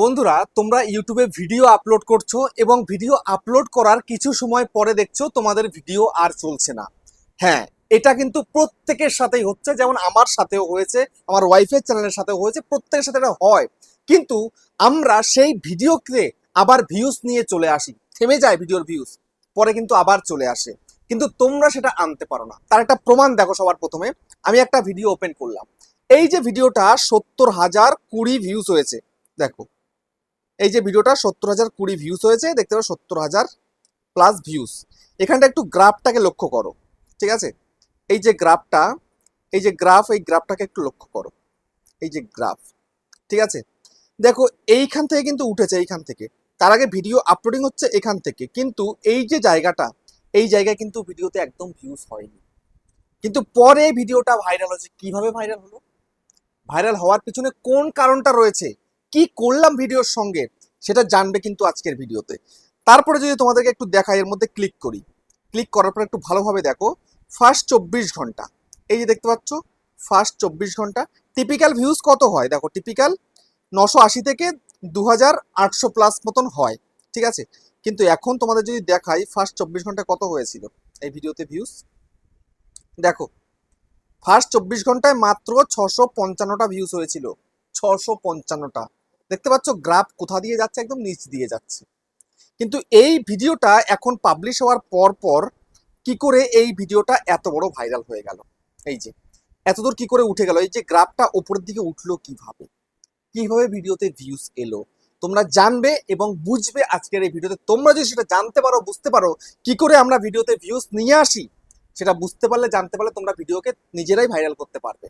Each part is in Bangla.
বন্ধুরা, তোমরা ইউটিউবে ভিডিও আপলোড করছ এবং ভিডিও আপলোড করার কিছু সময় পরে দেখছ তোমাদের ভিডিও আর চলছে না। হ্যাঁ এটা কিন্তু প্রত্যেকের সাথেই হচ্ছে, যেমন আমার সাথেও হয়েছে, আমার ওয়াইফের চ্যানেলের সাথেও হয়েছে, প্রত্যেকের সাথে এটা হয়। কিন্তু আমরা সেই ভিডিওকে আবার ভিউজ নিয়ে চলে আসি। থেমে যায় ভিডিওর ভিউজ পরে কিন্তু আবার চলে আসে। কিন্তু তোমরা সেটা আনতে পারো না। তার একটা প্রমাণ দেখো সবার প্রথমে, আমি একটা ভিডিও ওপেন করলাম। এই যে ভিডিওটা সত্তর হাজার কুড়ি ভিউজ হয়েছে, দেখো। এই যে ভিডিওটা সত্তর হাজার কুড়ি ভিউস হয়েছে, দেখতে পারো সত্তর হাজার প্লাস ভিউস এখানটা একটু গ্রাফটাকে লক্ষ্য করো, ঠিক আছে? এই যে গ্রাফটা এই যে গ্রাফ এই গ্রাফটাকে একটু লক্ষ্য করো। এই যে গ্রাফ ঠিক আছে? দেখো, এইখান থেকে কিন্তু উঠেছে, এইখান থেকে। তার আগে ভিডিও আপলোডিং হচ্ছে এখান থেকে। কিন্তু এই যে জায়গাটা, এই জায়গায় কিন্তু ভিডিওতে একদম ভিউজ হয়নি। কিন্তু পরে ভিডিওটা ভাইরাল হয়েছে। কীভাবে ভাইরাল হলো? ভাইরাল হওয়ার পিছনে কোন কারণটা রয়েছে? কি করলাম ভিডিওর সঙ্গে সেটা জানবে কিন্তু আজকের ভিডিওতে। তারপরে যদি তোমাদেরকে একটু দেখাই, এর মধ্যে ক্লিক করি। ক্লিক করার পর একটু ভালোভাবে দেখো ফার্স্ট চব্বিশ ঘণ্টা। এই যে দেখতে পাচ্ছ ফার্স্ট চব্বিশ ঘণ্টা। টিপিক্যাল ভিউজ কত হয়? দেখো টিপিক্যাল নশো আশি থেকে দু হাজার আটশো প্লাস মতন হয়। ঠিক আছে? কিন্তু এখন তোমাদের যদি দেখাই ফার্স্ট চব্বিশ ঘণ্টা কত হয়েছিল? এই ভিডিওতে ভিউজ দেখো ফার্স্ট চব্বিশ ঘন্টায় মাত্র ছশো পঞ্চান্নটা ভিউজ হয়েছিল। ছশো পঞ্চান্নটা। দেখতে পাচ্ছ গ্রাফ কোথা দিয়ে যাচ্ছে? একদম নিচ দিয়ে যাচ্ছে। কিন্তু এই ভিডিওটা এখন পাবলিশ হওয়ার পর পর কি করে এই ভিডিওটা এত বড় ভাইরাল হয়ে গেল? এই যে এতদূর কি করে উঠে গেল? এই যে গ্রাফটা উপরের দিকে উঠল কীভাবে? কীভাবে ভিডিওতে ভিউজ এলো? তোমরা জানবে এবং বুঝবে আজকের এই ভিডিওতে। তোমরা যদি সেটা জানতে পারো, বুঝতে পারো, কি করে আমরা ভিডিওতে ভিউজ নিয়ে আসি, সেটা বুঝতে পারলে, জানতে পারলে তোমরা ভিডিওকে নিজেরাই ভাইরাল করতে পারবে।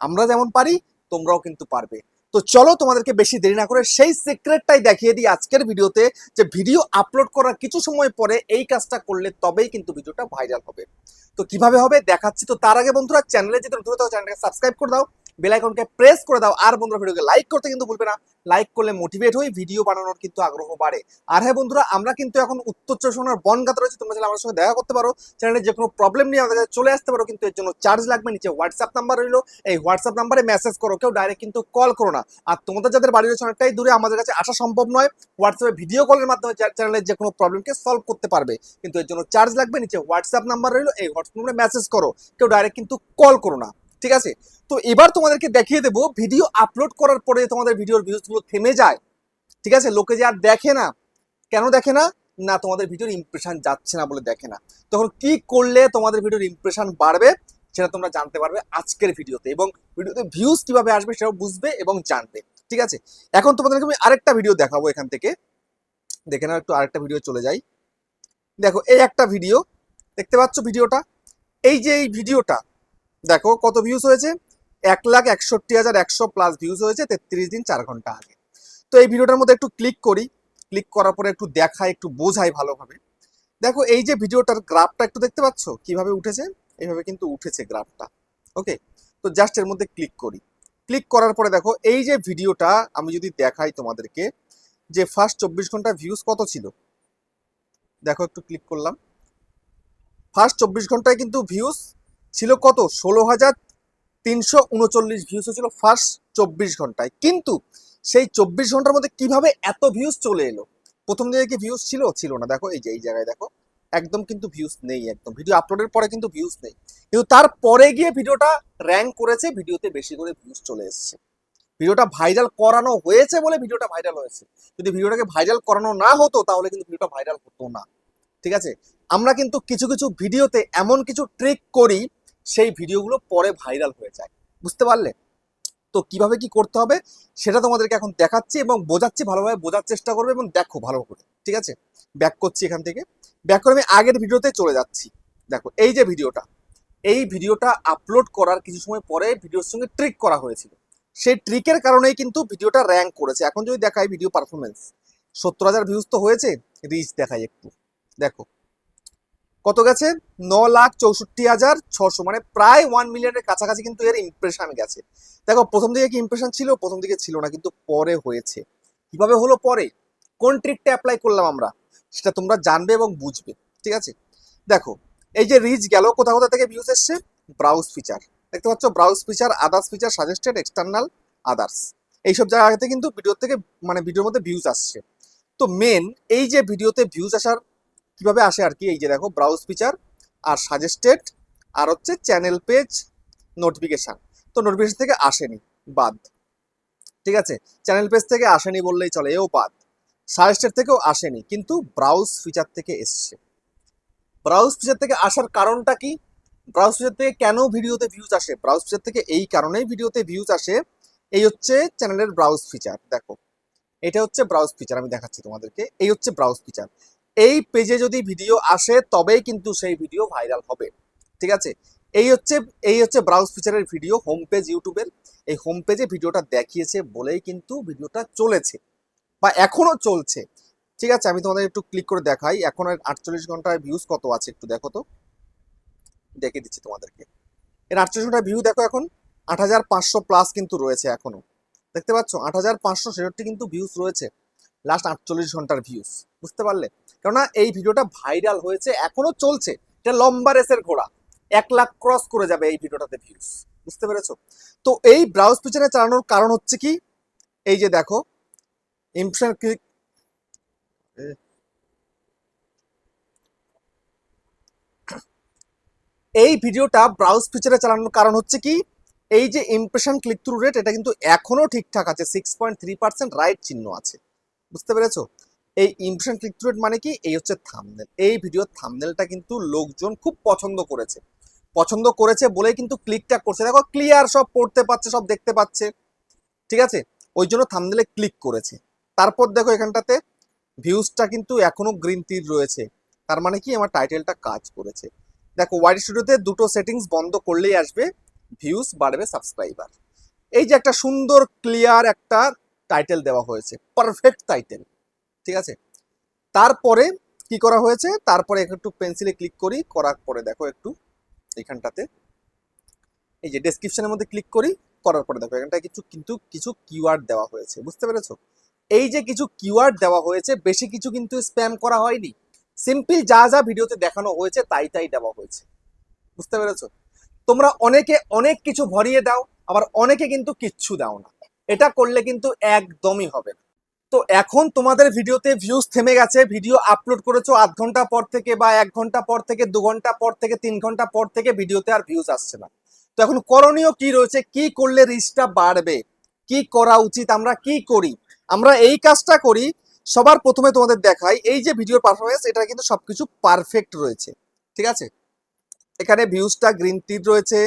আমরা যেমন পারি, তোমরাও কিন্তু পারবে। তো চলো তোমাদেরকে বেশি দেরি না করে সেই সিক্রেটটাই দেখিয়ে দিই আজকের ভিডিওতে যে ভিডিও আপলোড করার কিছু সময় পরে এই কাজটা করলে তবেই কিন্তু ভিডিওটা ভাইরাল হবে। তো কীভাবে হবে দেখাচ্ছি তো তার আগে বন্ধুরা চ্যানেলে যদি নতুন চ্যানেলটাকে সাবস্ক্রাইব করে দাও। বেল আইকনকে প্রেস করে দাও। আর বন্ধুরা, ভিডিওকে লাইক করতে কিন্তু ভুলবে না। লাইক করলে মোটিভেট হই ভিডিও বানানোর কিন্তু আগ্রহ বাড়ে। আর হ্যাঁ বন্ধুরা, আমরা কিন্তু এখন উত্তর চব্বিশ পরগনার বনগাতে রয়েছে। তোমরা চাইলে আমার সঙ্গে দেখা করতে পারো। চ্যানেলে যে কোনো প্রবলেম নিয়ে আমাদের চলে আসতে পারো, কিন্তু এর জন্য চার্জ লাগবে। নিচে হোয়াটসঅ্যাপ নাম্বার রইল। এই হোয়াটসঅ্যাপ নাম্বারে মেসেজ করো, কেউ ডাইরেক্ট কিন্তু কল করো না। আর তোমাদের যাদের বাড়ি রয়েছে অনেকটাই দূরে, আমাদের কাছে আসা সম্ভব নয়। হোয়াটসঅ্যাপে ভিডিও কলের মাধ্যমে চ্যানেলের যে কোনো প্রবলেমকে সলভ করতে পারবে। কিন্তু এর জন্য চার্জ লাগবে। নিচে হোয়াটসঅ্যাপ নাম্বার রইল। এই হোয়াটসঅ্যাপ নাম্বারে মেসেজ করো। কেউ ডাইরেক্ট কিন্তু কল করো না। ঠিক আছে? তো এবার তোমাদেরকে দেখিয়ে দেবো ভিডিও আপলোড করার পরে তোমাদের ভিডিওর ভিউজগুলো থেমে যায়। ঠিক আছে? লোকে যে আর দেখে না, কেন দেখে না? না, তোমাদের ভিডিওর ইমপ্রেশন যাচ্ছে না বলে দেখে না। তখন কি করলে তোমাদের ভিডিওর ইমপ্রেশন বাড়বে, সেটা তোমরা জানতে পারবে আজকের ভিডিওতে এবং ভিডিওতে ভিউজ কীভাবে আসবে সেটাও বুঝবে এবং জানবে। ঠিক আছে? এখন তোমাদেরকে আমি আরেকটা ভিডিও দেখাবো এখান থেকে। দেখে নাও, একটু আরেকটা ভিডিও চলে যাই। দেখো, এই একটা ভিডিও দেখতে পাচ্ছ ভিডিওটা এই যে এই ভিডিওটা দেখো কত ভিউজ হয়েছে? এক লাখ একষট্টি হাজার একশো প্লাস ভিউজ হয়েছে তেত্রিশ দিন চার ঘণ্টা আগে। তো এই ভিডিওটার মধ্যে একটু ক্লিক করি। ক্লিক করার পরে একটু দেখাই, একটু বোঝাই ভালোভাবে। দেখো এই যে ভিডিওটার গ্রাফটা একটু দেখতে পাচ্ছ? কীভাবে উঠেছে? এইভাবে কিন্তু উঠেছে গ্রাফটা ওকে তো জাস্ট এর মধ্যে ক্লিক করি। ক্লিক করার পরে দেখো এই যে ভিডিওটা আমি যদি দেখাই তোমাদেরকে, যে ফার্স্ট চব্বিশ ঘণ্টা ভিউজ কত ছিল? দেখো একটু ক্লিক করলাম। ফার্স্ট চব্বিশ ঘন্টায় কিন্তু ভিউজ ছিল কত? ষোলো হাজার তিনশো উনচল্লিশ ভিউজ হয়েছিল ফার্স্ট চব্বিশ ঘন্টায়। কিন্তু সেই চব্বিশ ঘণ্টার মধ্যে কীভাবে এত ভিউজ চলে এলো? প্রথম দিকে কি ভিউজ ছিল? ছিল না। দেখো, এই যে, এই জায়গায় দেখো, একদম কিন্তু ভিউজ নেই একদম। ভিডিও আপলোডের পরে কিন্তু ভিউজ নেই। কিন্তু তারপরে গিয়ে ভিডিওটা র্যাঙ্ক করেছে ভিডিওতে বেশি করে ভিউজ চলে এসেছে। ভিডিওটা ভাইরাল করানো হয়েছে বলে ভিডিওটা ভাইরাল হয়েছে। যদি ভিডিওটাকে ভাইরাল করানো না হতো, তাহলে কিন্তু ভিডিওটা ভাইরাল হতো না। ঠিক আছে? আমরা কিন্তু কিছু কিছু ভিডিওতে এমন কিছু ট্রিক করি সেই ভিডিওগুলো পরে ভাইরাল হয়ে যায়। বুঝতে পারলে? তো কীভাবে কি করতে হবে? সেটা তোমাদেরকে এখন দেখাচ্ছি এবং বোঝাচ্ছি, ভালোভাবে বোঝার চেষ্টা করবে এবং দেখো ভালো করে, ঠিক আছে? ব্যাক করছি এখান থেকে। ব্যাক করে আমি আগের ভিডিওতে চলে যাচ্ছি। দেখো, এই যে ভিডিওটা, এই ভিডিওটা আপলোড করার কিছু সময় পরে ভিডিওর সঙ্গে ট্রিক করা হয়েছিল। সেই ট্রিকের কারণেই কিন্তু ভিডিওটা র্যাঙ্ক করেছে। এখন যদি দেখাই ভিডিও পারফরমেন্স সত্তর হাজার ভিউজ তো হয়েছে রিচ দেখাই একটু। দেখো কত গেছে? ন লাখ চৌষট্টি হাজার ছশো মানে প্রায় ওয়ান মিলিয়নের কাছাকাছি কিন্তু এর ইমপ্রেশন গেছে। দেখো, প্রথম দিকে কি ইমপ্রেশন ছিল? প্রথম দিকে ছিল না, কিন্তু পরে হয়েছে। কীভাবে হলো পরে? কোন ট্রিকটা অ্যাপ্লাই করলাম আমরা? সেটা তোমরা জানবে এবং বুঝবে, ঠিক আছে? দেখো, এই যে রিচ গেল কোথাও কোথা থেকে ভিউজ এসছে? ব্রাউজ ফিচার দেখতে পাচ্ছ browse feature others feature suggested external others এইসব জায়গাতে কিন্তু ভিডিও থেকে মানে ভিডিওর মধ্যে ভিউজ আসছে। তো মেন এই যে ভিডিওতে ভিউজ আসার কীভাবে আসে আর কি? এই যে দেখো ব্রাউজ ফিচার আর সাজেস্টেড আর হচ্ছে চ্যানেল পেজ নোটিফিকেশান তো নোটিফিকেশন থেকে আসেনি, বাদ। ঠিক আছে? চ্যানেল পেজ থেকে আসেনি বললেই চলে, এও বাদ। সাজেস্টেড থেকেও আসেনি, কিন্তু ব্রাউজ ফিচার থেকে এসছে। ব্রাউজ ফিচার থেকে আসার কারণটা কি? ব্রাউজ ফিচার থেকে কেন ভিডিওতে ভিউজ আসে? ব্রাউজ ফিচার থেকে এই কারণেই ভিডিওতে ভিউজ আসে, এই হচ্ছে চ্যানেলের ব্রাউজ ফিচার দেখো, এটা হচ্ছে ব্রাউজ ফিচার আমি দেখাচ্ছি তোমাদেরকে। এই হচ্ছে ব্রাউজ ফিচার এই পেজে যদি ভিডিও আসে, তবেই কিন্তু সেই ভিডিও ভাইরাল হবে। ঠিক আছে? এই হচ্ছে এই হচ্ছে ব্রাউজ ফিচারের ভিডিও হোম পেজ ইউটিউবের এই হোম পেজে ভিডিওটা দেখিয়েছে বলেই কিন্তু ভিডিওটা চলেছে বা এখনও চলছে। ঠিক আছে? আমি তোমাদের একটু ক্লিক করে দেখাই। এখন আটচল্লিশ ঘণ্টার ভিউজ কত আছে একটু দেখো তো। দেখিয়ে দিচ্ছি তোমাদেরকে। এর আটচল্লিশ ঘণ্টার ভিউ দেখো এখন। আট হাজার পাঁচশো প্লাস কিন্তু রয়েছে এখনও। দেখতে পাচ্ছ? আট হাজার পাঁচশো ছেষট্টি কিন্তু ভিউজ রয়েছে। লাস্ট আটচল্লিশ ঘণ্টার ভিউজ বুঝতে পারলে? কেননা এই ভিডিওটা ভাইরাল হয়েছে, এখনও চলছে। এটা লম্বা রেসের ঘোড়া। এক লাখ ক্রস করে যাবে এই ভিডিওটাতে ভিউজ বুঝতে পেরেছ? তো এই ব্রাউজ পিছনে চালানোর কারণ হচ্ছে কি? এই যে দেখো ইমপ্রেশন ক্লিক এই ভিডিওটা ব্রাউজ ফিচারে চালানোর কারণ হচ্ছে কি? এই যে ইমপ্রেশন ক্লিক থ্রু রেট এটা কিন্তু এখনও ঠিকঠাক আছে। Six point three percent right চিহ্ন আছে। বুঝতে পেরেছ? এই ইমপ্রেশন ক্লিক থ্রু মানে কি? এই হচ্ছে থামনেল এই ভিডিওর থামনেলটা কিন্তু লোকজন খুব পছন্দ করেছে। পছন্দ করেছে বলেই কিন্তু ক্লিকটা করছে। দেখো ক্লিয়ার সব পড়তে পাচ্ছে সব দেখতে পাচ্ছে। ঠিক আছে? ওই জন্য থামনেলে ক্লিক করেছে। তারপর দেখো এখানটাতে ভিউজটা কিন্তু এখনও গ্রিন তীর রয়েছে। তার মানে কি? আমার টাইটেলটা কাজ করেছে। দেখো ওয়াইড স্টুডিওতে দুটো সেটিংস বন্ধ করলেই আসবে। ভিউজ বাড়বে সাবস্ক্রাইবার এই যে একটা সুন্দর ক্লিয়ার একটা টাইটেল দেওয়া হয়েছে। পারফেক্ট টাইটেল ঠিক আছে? তারপরে কি করা হয়েছে? তারপরে একটু পেন্সিলে ক্লিক করি, করার পরে দেখো একটু এখানটাতে। এই যে ডেসক্রিপশনের মধ্যে ক্লিক করি, করার পরে দেখো এখানটায় কিছু, কিন্তু কিছু কিওয়ার্ড দেওয়া হয়েছে, বুঝতে পেরেছ? এই যে কিছু কিওয়ার্ড দেওয়া হয়েছে, বেশি কিছু কিন্তু স্প্যাম করা হয়নি। সিম্পল যা যা ভিডিওতে দেখানো হয়েছে, তাই তাই দেওয়া হয়েছে। বুঝতে পেরেছ? তোমরা অনেকে অনেক কিছু ভরিয়ে দাও, আবার অনেকে কিন্তু কিচ্ছু দাও না। এটা করলে কিন্তু একদমই হবে না। তো এখন তোমাদের ভিডিওতে ভিউজ থেমে গেছে ভিডিও আপলোড করেছ আধ ঘণ্টা পর থেকে বা এক ঘণ্টা পর থেকে, দু ঘণ্টা পর থেকে, তিন ঘণ্টা পর থেকে ভিডিওতে আর ভিউজ আসছে না। তো এখন করণীয় কি রয়েছে? কি করলে রিচটা বাড়বে? কি করা উচিত? আমরা কি করি? আমরা এই কাজটা করি, সবার প্রথমে তোমাদের দেখাই, এই যে ভিডিওর পারফরমেন্স এটা কিন্তু সবকিছু পারফেক্ট রয়েছে। ঠিক আছে? এখানে ভিউজটা গ্রিন তীর রয়েছে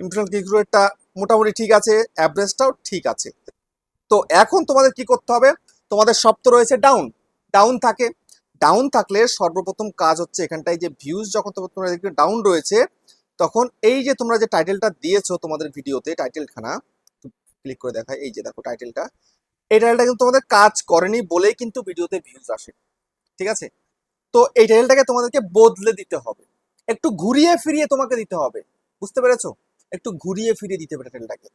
ইমপ্রেশন ক্লিক রেটটা মোটামুটি ঠিক আছে অ্যাভারেজটাও ঠিক আছে। তো এখন তোমাদের কি করতে হবে? তোমাদের সব তো রয়েছে ডাউন ডাউন থাকে। ডাউন থাকলে সর্বপ্রথম কাজ হচ্ছে এখানটায় যে ভিউজ যখন তোমার তোমরা দেখবে ডাউন রয়েছে, তখন এই যে তোমরা যে টাইটেলটা দিয়েছ তোমাদের ভিডিওতে টাইটেলখানা ক্লিক করে দেখায়, এই যে দেখো টাইটেলটা এই টাইটেলটা কিন্তু তোমাদের কাজ করেনি বলেই কিন্তু ভিডিওতে ভিউজ আসে, ঠিক আছে? তো এই টাইটেলটাকে তোমাদেরকে বদলে দিতে হবে। একটু ঘুরিয়ে ফিরিয়ে তোমাকে দিতে হবে, বুঝতে পেরেছ? একটু ঘুরিয়ে ফিরিয়ে দিতে হবে টাইটেলটাকে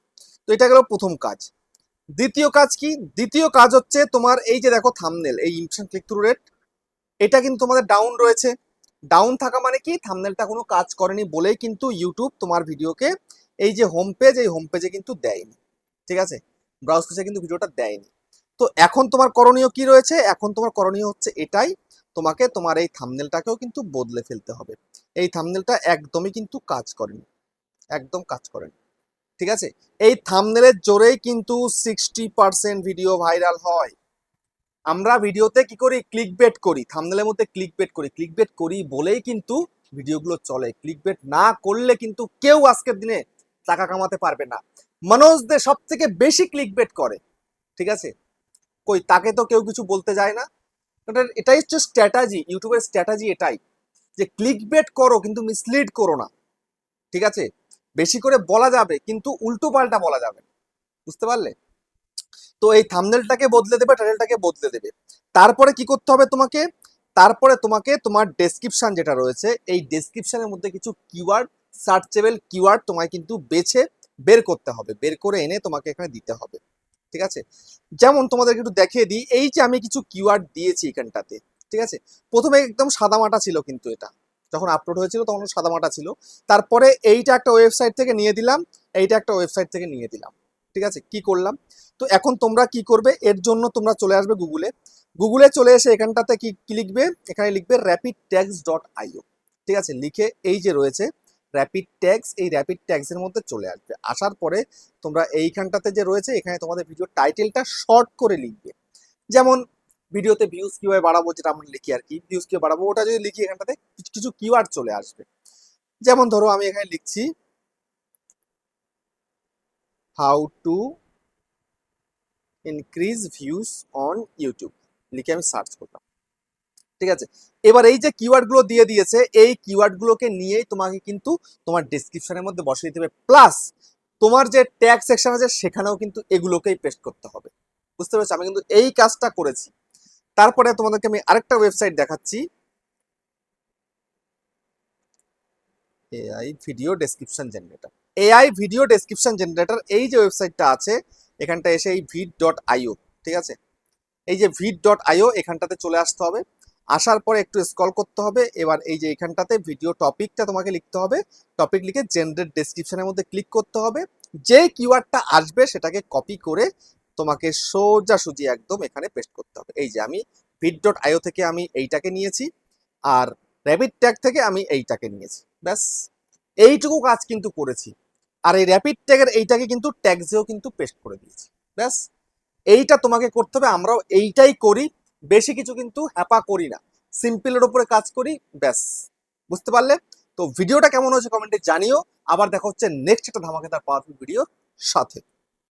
তো এটা গেল প্রথম কাজ। দ্বিতীয় কাজ কি? দ্বিতীয় কাজ হচ্ছে তোমার এই যে দেখো থামনেল এই ইমপ্রেশন ক্লিক থ্রু রেট এটা কিন্তু তোমাদের ডাউন রয়েছে। ডাউন থাকা মানে কি? থামনেলটা কোনো কাজ করেনি বলেই কিন্তু ইউটিউব তোমার ভিডিওকে এই যে হোম পেজ এই হোম পেজে কিন্তু দেয়নি। ঠিক আছে? ব্রাউজ পেজে কিন্তু ভিডিওটা দেয়নি। তো এখন তোমার করণীয় কি রয়েছে? এখন তোমার করণীয় হচ্ছে এটাই, তোমাকে তোমার এই থামনেলটাকেও কিন্তু বদলে ফেলতে হবে। এই থামনেলটা একদমই কিন্তু কাজ করেনি। একদম কাজ করেনি। ঠিক আছে? এই থামনেলের জোরেই কিন্তু সিক্সটি পার্সেন্ট ভিডিও ভাইরাল হয়। আমরা ভিডিওতে কি করি? ক্লিক বেট করি থামনেলের মধ্যে ক্লিক বেট করি। ক্লিক বেট করি বলেই কিন্তু ভিডিওগুলো চলে। ক্লিক বেট না করলে কিন্তু কেউ আজকের দিনে টাকা কামাতে পারবে না। মানুষদের সব থেকে বেশি ক্লিক বেট করে। ঠিক আছে? কই, তাকে তো কেউ কিছু বলতে যায় না। এটাই হচ্ছে স্ট্র্যাটাজি ইউটিউবের স্ট্র্যাটাজি এটাই। যে ক্লিক বেট করো কিন্তু মিসলিড করো না। ঠিক আছে? বেশি করে বলা যাবে, কিন্তু উল্টো পাল্টা বলা যাবে। বুঝতে পারলে? তো এই থামনেলটাকে বদলে দেবে টাইটেলটাকে বদলে দেবে। তারপরে কি করতে হবে তোমাকে? তারপরে তোমাকে তোমার ডেসক্রিপশন যেটা রয়েছে, এই ডেসক্রিপশনের মধ্যে কিছু কিওয়ার্ড সার্চেবল কিওয়ার্ড তোমায় কিন্তু বেছে বের করতে হবে, বের করে এনে তোমাকে এখানে দিতে হবে। ঠিক আছে? যেমন তোমাদেরকে একটু দেখিয়ে দিই, এই যে আমি কিছু কিওয়ার্ড দিয়েছি এখানটাতে, ঠিক আছে? প্রথমে একদম সাদামাটা ছিল কিন্তু এটা। যখন আপলোড হয়েছিল তখন সাদামাটা ছিল। তারপরে এইটা একটা ওয়েবসাইট থেকে নিয়ে দিলাম, এইটা একটা ওয়েবসাইট থেকে নিয়ে দিলাম। ঠিক আছে? কি করলাম? তো এখন তোমরা কি করবে? এর জন্য তোমরা চলে আসবে গুগলে গুগলে চলে এসে এখানটাতে কি কি লিখবে? এখানে লিখবে র্যাপিড ট্যাক্স ডট আইও ঠিক আছে? লিখে এই যে রয়েছে র্যাপিড ট্যাক্স এই র্যাপিড ট্যাক্সের মধ্যে চলে আসবে। আসার পরে তোমরা এইখানটাতে যে রয়েছে, এখানে তোমাদের ভিডিও টাইটেলটা শর্ট করে লিখবে। যেমন ভিডিওতে ভিউজ কীভাবে বাড়াবো যেটা আমরা লিখি আর কি ভিউজ কীভাবে বাড়াবো, ওটা যদি লিখি এখানটাতে কিছু কিছু কিওয়ার্ড চলে আসবে। যেমন ধরো আমি এখানে লিখছি how to increase views on YouTube লিখে আমি সার্চ করলাম। ঠিক আছে? এবার এই যে কিওয়ার্ডগুলো দিয়ে দিয়েছে, এই কিওয়ার্ড গুলোকে নিয়েই তোমাকে কিন্তু তোমার ডেসক্রিপশনের মধ্যে বসিয়ে দিতে হবে। প্লাস তোমার যে ট্যাগ সেকশন আছে, সেখানেও কিন্তু এগুলোকেই পেস্ট করতে হবে। বুঝতে পেরেছ? আমি কিন্তু এই কাজটা করেছি। তারপরে তোমাদেরকে আমি আরেকটা ওয়েবসাইট দেখাচ্ছি। AI video description generator AI video description generator এই যে ওয়েবসাইটটা আছে, এখানটা এসে এই ভিড ডট আইও ঠিক আছে? এই যে ভিড ডট আইও এখানটাতে চলে আসতে হবে। আসার পরে একটু স্ক্রল করতে হবে। এবার এই যে এখানটাতে ভিডিও টপিকটা তোমাকে লিখতে হবে। টপিক লিখে জেনারেট ডেসক্রিপশনের মধ্যে ক্লিক করতে হবে। যে কিওয়ার্ডটা আসবে সেটাকে কপি করে তোমাকে সোজাসুজি একদম এখানে পেস্ট করতে হবে। এই যে আমি ভিড ডট আইও থেকে আমি এইটাকে নিয়েছি আর র্যাপিড ট্যাগ থেকে আমি এইটাকে নিয়েছি। ব্যাস, এইটুকু কাজ কিন্তু করেছি। আর এই র্যাপিড ট্যাগের এইটাকে কিন্তু ট্যাগসেও কিন্তু পেস্ট করে দিয়েছি। ব্যাস, এইটা তোমাকে করতে হবে, আমরাও এইটাই করি। বেশি কিছু কিন্তু হ্যাপা করি না। সিম্পলের উপরে কাজ করি, ব্যাস। বুঝতে পারলে? তো ভিডিওটা কেমন হয়েছে কমেন্টে জানিও। আবার দেখা হচ্ছে নেক্সট একটা ধামাকেদার পাওয়ারফুল ভিডিওর সাথে।